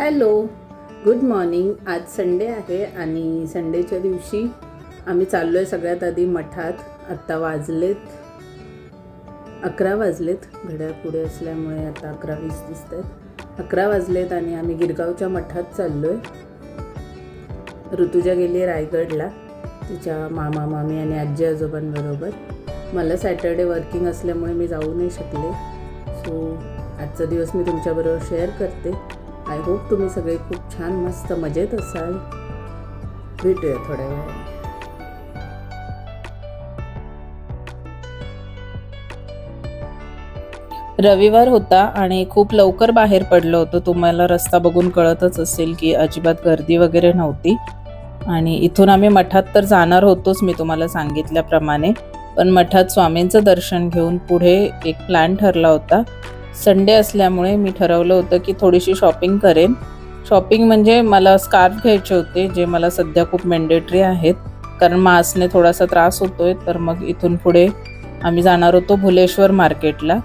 Hello good morning. आज Sunday आहे आणि संडेच्या दिवशी आम्ही चाललो आहे सगळ्यात आधी मठात. आत्ता वाजलेत अकरा वाजलेत. घड्याळ पुढे असल्यामुळे आता अकरा वीस दिसत आहेत अकरा वाजलेत आणि आम्ही गिरगावच्या मठात चाललो आहे ऋतुजा गेली रायगडला तिच्या मामा मामी आणि आजी आजोबांबरोबर. मला सॅटर्डे वर्किंग असल्यामुळे मी जाऊ नाही शकले. सो आजचा दिवस मी तुमच्याबरोबर शेअर करते. आय होप तुम्ही सगळे खूप छान मस्त मजेत असाल. भेटूया थोड्या वेळाने. रविवार होता आणि खूप लवकर बाहेर पडलो होतो. तुम्हाला रस्ता बघून कळतच असेल की अजिबात गर्दी वगैरे नव्हती. आणि इथून आम्ही मठात तर जाणार होतोच मी तुम्हाला सांगितल्याप्रमाणे. पण मठात स्वामींचं दर्शन घेऊन पुढे एक प्लॅन ठरला होता. संडे असल्यामुळे मी ठरवलं होतं की थोडीशी शॉपिंग करेन. शॉपिंग म्हणजे मला स्कार्फ घ्यायचे होते जे मला सध्या खूप मेंडेटरी आहेत. कारण मास्कने थोडासा त्रास होतोय तर मग इथून पुढे आम्ही जाणार होतो भुलेश्वर मार्केटला.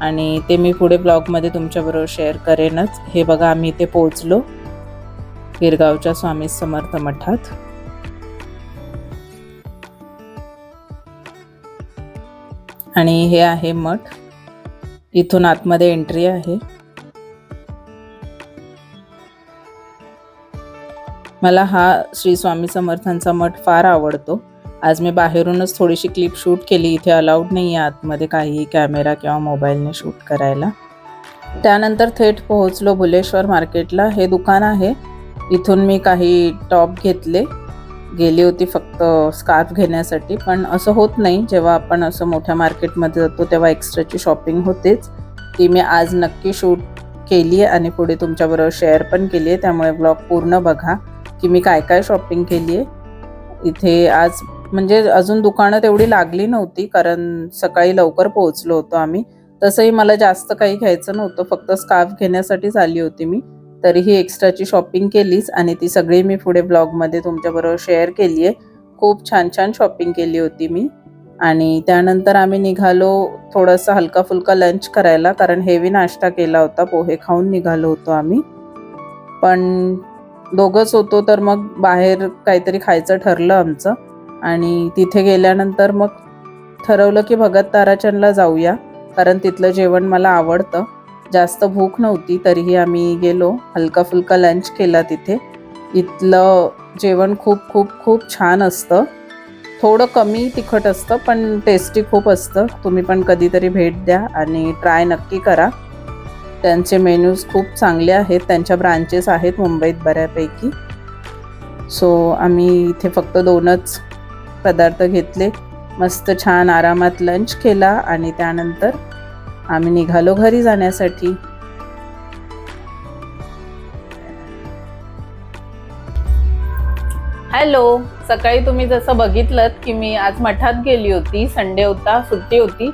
आणि ते मी पुढे ब्लॉगमध्ये तुमच्याबरोबर शेअर करेनच. हे बघा आम्ही इथे पोहोचलो. गिरगावच्या स्वामी समर्थ मठात. आणि हे आहे मठ. इथून आतमध्ये एंट्री आहे. मला हा श्री स्वामी समर्थांचा मठ फार आवडतो. आज मी बाहेरूनच थोडीशी क्लिप शूट केली. इथे अलाउड नाही आहे आतमध्ये काही कॅमेरा किंवा मोबाईलने शूट करायला. त्यानंतर थेट पोहोचलो भुलेश्वर मार्केटला. हे दुकान आहे. इथून मी काही टॉप घेतले. गेली होती फक्त स्कार्फ घेण्यासाठी पण असं होत नाही. जेव्हा आपण असं मोठ्या मार्केटमध्ये जातो तेव्हा एक्स्ट्राची शॉपिंग होतेच. ती मी आज नक्की शूट केली आहे आणि पुढे तुमच्याबरोबर शेअर पण केली आहे. त्यामुळे ब्लॉग पूर्ण बघा की मी काय काय शॉपिंग केली आहे. इथे आज म्हणजे अजून दुकानं तेवढी लागली नव्हती कारण सकाळी लवकर पोहोचलो होतो आम्ही. तसंही मला जास्त काही घ्यायचं नव्हतं. फक्त स्कार्फ घेण्यासाठीच आली होती मी. तरीही एक्स्ट्राची शॉपिंग केलीच आणि ती सगळी मी पुढे ब्लॉगमध्ये तुमच्याबरोबर शेअर केली आहे. खूप छान छान शॉपिंग केली होती मी. आणि त्यानंतर आम्ही निघालो थोडंसं हलका फुलका लंच करायला कारण हेवी नाश्ता केला होता पोहे खाऊन निघालो होतो आम्ही. पण दोघंच होतो तर मग बाहेर काहीतरी खायचं ठरलं आमचं. आणि तिथे गेल्यानंतर मग ठरवलं की भगत ताराचंदला जाऊया कारण तिथलं जेवण मला आवडतं. जास्त भूक नव्हती तरीही आम्ही गेलो. हलका फुलका लंच केला तिथे. इथलं जेवण खूप खूप खूप छान असतं. थोडं कमी तिखट असतं पण टेस्टी खूप असतं. तुम्ही पण कधीतरी भेट द्या आणि ट्राय नक्की करा. त्यांचे मेन्यूज खूप चांगले आहेत. त्यांच्या ब्रांचेस आहेत मुंबईत बऱ्यापैकी. सो आम्ही इथे फक्त दोनच पदार्थ घेतले. मस्त छान आरामात लंच केला आणि त्यानंतर आम्ही निघालो घरी जाण्यासाठी. हॅलो सकाळी तुम्ही जसं बघितलं की मी आज मठात गेली होती संडे होता सुट्टी होती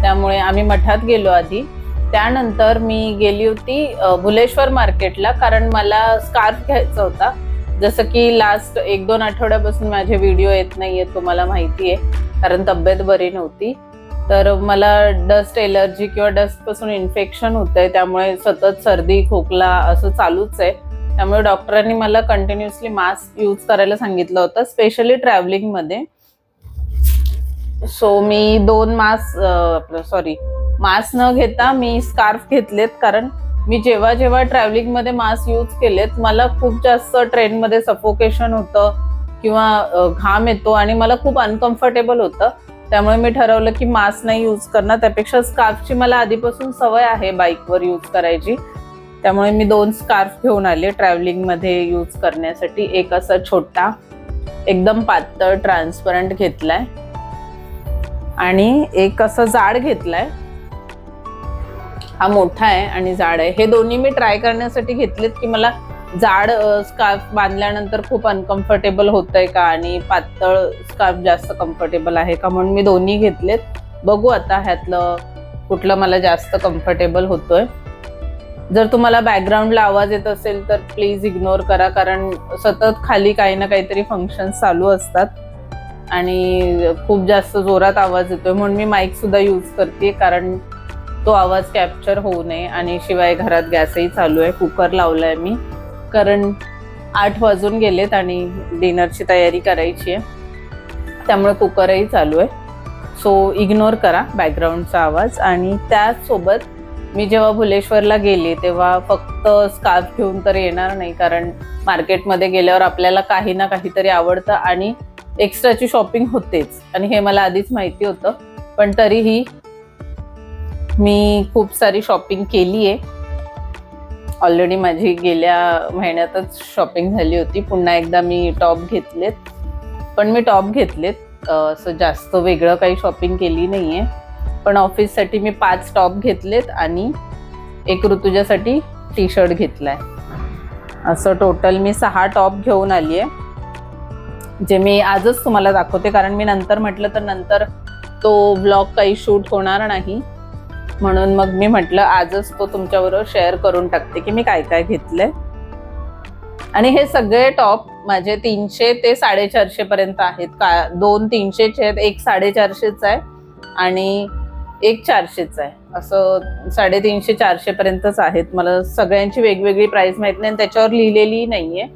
त्यामुळे आम्ही मठात गेलो आधी. त्यानंतर मी गेली होती भुलेश्वर मार्केटला कारण मला स्कार्फ घ्यायचा होता. जसं की लास्ट एक दोन आठवड्यापासून माझे व्हिडिओ येत नाही आहेत तुम्हाला माहिती आहे कारण तब्येत बरी नव्हती. तर मला डस्ट एलर्जी किंवा डस्टपासून इन्फेक्शन होतंय त्यामुळे सतत सर्दी खोकला असं चालूच आहे. त्यामुळे डॉक्टरांनी मला कंटिन्युअसली मास्क यूज करायला सांगितलं होतं स्पेशली ट्रॅव्हलिंगमध्ये सो मी दोन मास्क आपलं सॉरी मास्क न घेता मी स्कार्फ घेतलेत कारण मी जेव्हा जेव्हा ट्रॅव्हलिंगमध्ये मास्क यूज केलेत मला खूप जास्त ट्रेनमध्ये सफोकेशन होतं किंवा घाम येतो आणि मला खूप अनकम्फर्टेबल होतं. त्यामुळे मी ठरवलं की मास्क नाही यूज करणार. त्यापेक्षा स्कार्फची मला आधीपासून सवय आहे बाईकवर यूज करायची. त्यामुळे मी दोन स्कार्फ घेऊन आले ट्रॅव्हलिंगमध्ये यूज करण्यासाठी. एक असा छोटा एकदम पातळ ट्रान्सपरंट घेतलाय. आणि एक असं जाड घेतलाय. हा मोठा आहे आणि जाड आहे. हे दोन्ही मी ट्राय करण्यासाठी घेतलेत की मला जाड स्कार्फ बांधल्यानंतर खूप अनकम्फर्टेबल होत आहे का? आणि पातळ स्कार्फ जास्त कम्फर्टेबल आहे का? म्हणून मी दोन्ही घेतलेत. बघू आता ह्यातलं कुठलं मला जास्त कम्फर्टेबल होतोय. जर तुम्हाला बॅकग्राऊंडला आवाज येत असेल तर प्लीज इग्नोर करा कारण सतत खाली काही ना काहीतरी फंक्शन चालू असतात. आणि खूप जास्त जोरात आवाज येतोय. म्हणून मी माईक सुद्धा यूज करते कारण तो आवाज कॅप्चर होऊ नये. आणि शिवाय घरात गॅसही चालू आहे. कुकर लावलाय मी. कारण आठ वाजून गेलेत आणि डिनरची तयारी करायची आहे. त्यामुळे कुकरही चालू आहे. सो इग्नोर करा बॅकग्राऊंडचा आवाज. आणि त्याचसोबत मी जेव्हा भुलेश्वरला गेले तेव्हा फक्त स्कार्फ घेऊन तर येणार नाही कारण मार्केटमध्ये गेल्यावर आपल्याला काही ना काहीतरी आवडतं आणि एक्स्ट्राची शॉपिंग होतेच. आणि हे मला आधीच माहिती होतं. पण तरीही मी खूप सारी शॉपिंग केली आहे ऑलरेडी माझी गेल्या महिन्यातच शॉपिंग झाली होती. पुन्हा एकदा मी टॉप घेतलेत. पण मी टॉप घेतलेत. असं जास्त वेगळं काही शॉपिंग केली नाही आहे पण ऑफिससाठी मी पाच टॉप घेतलेत आणि एक ऋतुजासाठी टी शर्ट घेतला आहे असं टोटल मी सहा टॉप घेऊन आली आहे जे मी आजच तुम्हाला दाखवते. कारण मी नंतर म्हटलं तर नंतर तो ब्लॉग काही शूट होणार नाही. म्हणून मग मी म्हटलं आजच तो तुमच्याबरोबर शेअर करून टाकते की मी काय काय घेतलंय. आणि हे सगळे टॉप माझे तीनशे ते साडेचारशे पर्यंत आहेत. का दोन तीनशेचे आहेत एक साडेचारशेच आहे आणि एक चारशेच आहे. असं साडेतीनशे चारशे पर्यंतच आहेत. मला सगळ्यांची वेगवेगळी प्राइस माहीत नाही आणि त्याच्यावर लिहिलेली नाहीये.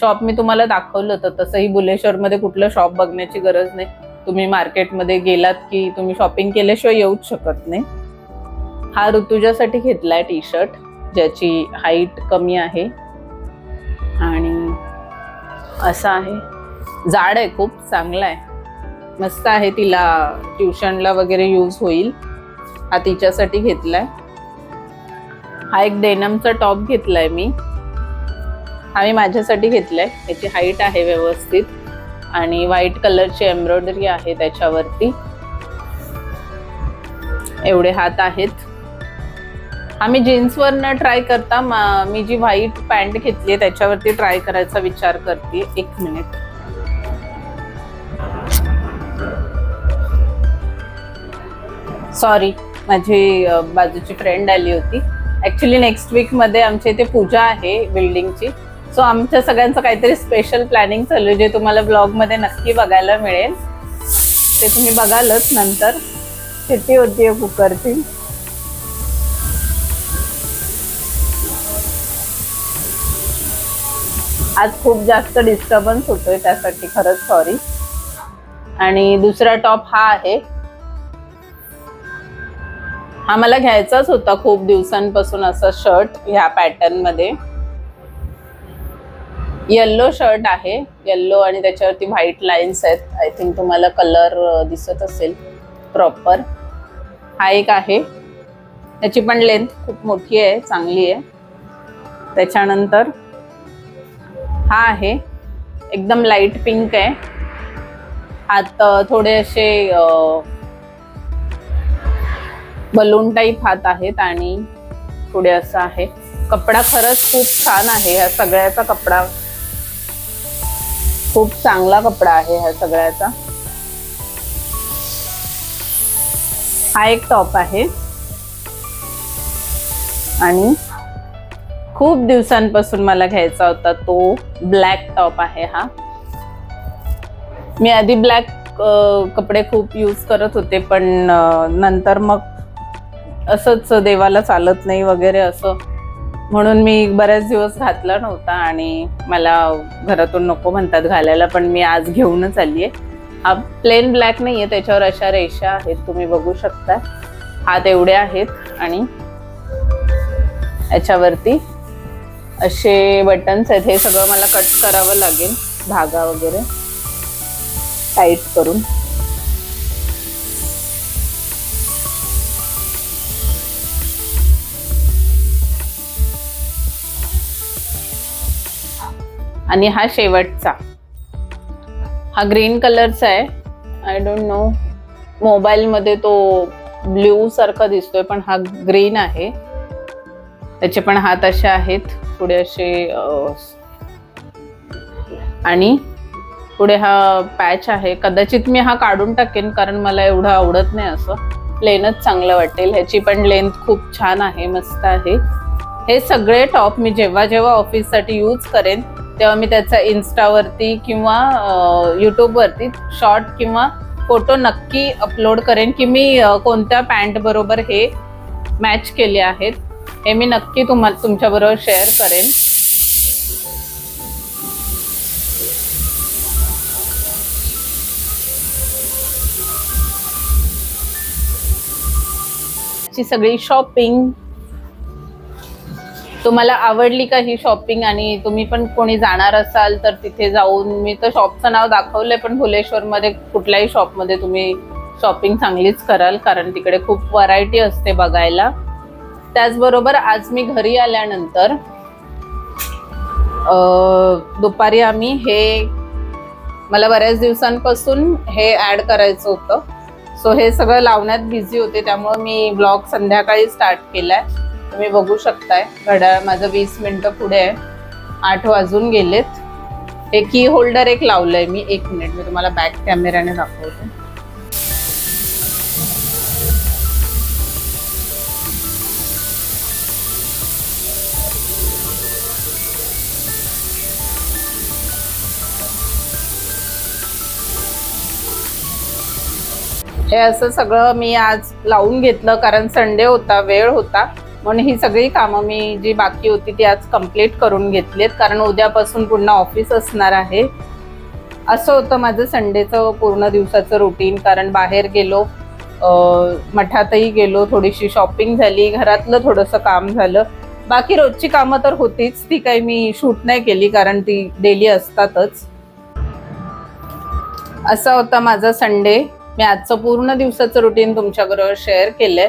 शॉप मी तुम्हाला दाखवलं होतं. तसंही बुलेश्वरमध्ये कुठलं शॉप बघण्याची गरज नाही. तुम्ही मार्केटमध्ये गेलात की तुम्ही शॉपिंग केल्याशिवाय येऊच शकत नाही. हा ऋतुजासाठी घेतलाय टी शर्ट ज्याची हाईट कमी आहे. आणि असा आहे. जाड आहे खूप चांगला आहे. मस्त आहे तिला ट्युशनला वगैरे यूज होईल. हा तिच्यासाठी घेतलाय. हा एक डेनमचा टॉप घेतलाय मी. हा मी माझ्यासाठी घेतलाय. याची हाईट आहे व्यवस्थित. आणि व्हाईट कलरची एम्ब्रॉयडरी आहे त्याच्यावरती. एवढे हात आहेत. आम्ही जीन्सवरनं जीन्सवर न ट्राय करता. मी जी व्हाईट पॅन्ट घेतली आहे त्याच्यावरती ट्राय करायचा विचार करते. एक मिनिट सॉरी माझी बाजूची फ्रेंड आली होती. ऍक्च्युली नेक्स्ट वीकमध्ये आमच्या इथे पूजा आहे बिल्डिंगची सो आमच्या सगळ्यांचं काहीतरी स्पेशल प्लॅनिंग चालू आहे जे तुम्हाला ब्लॉगमध्ये नक्की बघायला मिळेल. ते तुम्ही बघालच नंतर. किती होती कुकरची आज खूप जास्त डिस्टर्बन्स होतोय त्यासाठी खरंच सॉरी आणि दुसरा टॉप हा आहे. हा मला घ्यायचाच होता खूप दिवसांपासून असा शर्ट ह्या पॅटर्नमध्ये. येल्लो शर्ट आहे. येल्लो आणि त्याच्यावरती व्हाईट लाईन्स आहेत. आय थिंक तुम्हाला कलर दिसत असेल प्रॉपर हा एक आहे. त्याची पण लेंथ खूप मोठी आहे चांगली आहे. त्याच्यानंतर हा आहे. एकदम लाइट पिंक आहे. हात थोडे असे बलून टाईप हात आहेत आणि पुढे असं आहे. कपडा खरंच खूप छान आहे. ह्या सगळ्याचा कपडा खूप चांगला कपडा आहे ह्या सगळ्याचा. हा एक टॉप आहे. आणि खूप दिवसांपासून मला घ्यायचा होता तो ब्लॅक टॉप आहे हा. मी आधी ब्लॅक कपडे खूप यूज करत होते पण नंतर मग असंच देवाला चालत नाही वगैरे असं. म्हणून मी बऱ्याच दिवस घातला नव्हता आणि मला घरातून नको म्हणतात घालायला पण मी आज घेऊनच आली आहे हा प्लेन ब्लॅक नाही आहे त्याच्यावर अशा रेषा आहेत तुम्ही बघू शकता. हात एवढे आहेत आणि याच्यावरती असे बटन्स आहेत. हे सगळं मला कट करावं लागेल. धागा वगैरे. टाईट करून. आणि हा शेवटचा. हा ग्रीन कलरचा आहे. आय डोंट नो मोबाईलमध्ये तो ब्ल्यू सारखा दिसतोय पण हा ग्रीन आहे. त्याचे पण हात असे आहेत. पुढे असे आणि पुढे हा पॅच आहे. कदाचित मी हा काढून टाकेन कारण मला एवढं आवडत नाही असं. प्लेनच चांगलं वाटेल. ह्याची पण लेंथ खूप छान आहे मस्त आहे. हे सगळे टॉप मी जेव्हा जेव्हा ऑफिससाठी यूज करेन तेव्हा मी त्याचा इन्स्टावरती किंवा यूट्यूबवरती शॉर्ट किंवा फोटो नक्की अपलोड करेन की मी कोणत्या पॅन्ट बरोबर हे मॅच केले आहेत. हे मी नक्की तुम्हा तुमच्याबरोबर शेअर करेन. सगळी शॉपिंग तुम्हाला आवडली का ही शॉपिंग आणि तुम्ही पण कोणी जाणार असाल तर तिथे जाऊन मी तर शॉपचं नाव दाखवलंय पण भुलेश्वरमध्ये कुठल्याही शॉपमध्ये तुम्ही शॉपिंग चांगलीच कराल कारण तिकडे खूप व्हरायटी असते बघायला. त्याचबरोबर आज मी घरी आल्यानंतर दुपारी आम्ही हे मला बऱ्याच दिवसांपासून हे ऍड करायचं होतं. सो हे सगळं लावण्यात बिझी होते त्यामुळे मी ब्लॉग संध्याकाळी स्टार्ट केलाय. तुम्ही बघू शकताय घड्याळ माझं वीस मिनटं पुढे आहे. आठ वाजून गेलेत. हे की होल्डर एक लावलंय मी एक मिनिट मी तुम्हाला बॅक कॅमेऱ्याने दाखवते. हे असं सगळं मी आज लावून घेतलं कारण संडे होता वेळ होता. म्हणून ही सगळी कामं मी जी बाकी होती ती आज कंप्लीट करून घेतलीत कारण उद्यापासून पुन्हा ऑफिस असणार आहे. असं होतं माझं संडेचं पूर्ण दिवसाचं रुटीन कारण बाहेर गेलो मठातही गेलो थोडीशी शॉपिंग झाली घरातलं थोडंसं काम झालं. बाकी रोजची कामं तर होतीच ती काही मी शूट नाही केली कारण ती डेली असतातच. असा होता माझा संडे. मी आजचं पूर्ण दिवसाचं रुटीन तुमच्याबरोबर शेअर केलंय.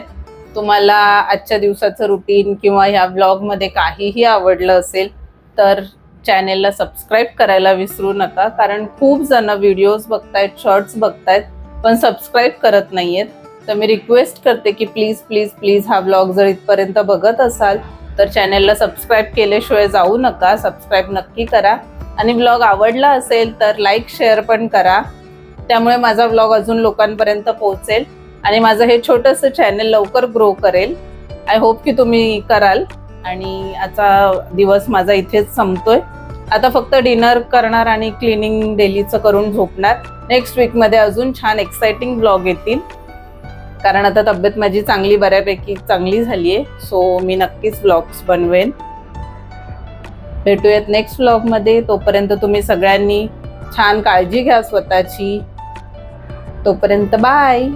तुम्हाला आजच्या दिवसाचं रुटीन किंवा ह्या ब्लॉगमध्ये काहीही आवडलं असेल तर चॅनेलला सबस्क्राईब करायला विसरू नका. कारण खूप जण व्हिडिओज बघतायत शॉर्ट्स बघतायत पण सबस्क्राईब करत नाही आहेत तर मी रिक्वेस्ट करते की प्लीज प्लीज प्लीज हा ब्लॉग जर इथपर्यंत बघत असाल तर चॅनेलला सबस्क्राईब केल्याशिवाय जाऊ नका. सबस्क्राईब नक्की करा. आणि ब्लॉग आवडला असेल तर लाईक शेअर पण करा. त्यामुळे माझा ब्लॉग अजून लोकांपर्यंत पोहोचेल. आणि माझं हे छोटंसं चॅनल लवकर ग्रो करेल. आय होप की तुम्ही कराल. आणि आजचा दिवस माझा इथेच संपतोय. आता फक्त डिनर करणार आणि क्लिनिंग डेलीचं करून झोपणार. नेक्स्ट वीकमध्ये अजून छान एक्साइटिंग ब्लॉग येतील. कारण आता तब्येत माझी चांगली बऱ्यापैकी चांगली झाली आहे सो मी नक्कीच ब्लॉग्स बनवेन. भेटूयात नेक्स्ट ब्लॉगमध्ये तोपर्यंत तुम्ही सगळ्यांनी छान काळजी घ्या स्वतःची. तोपर्यंत बाय.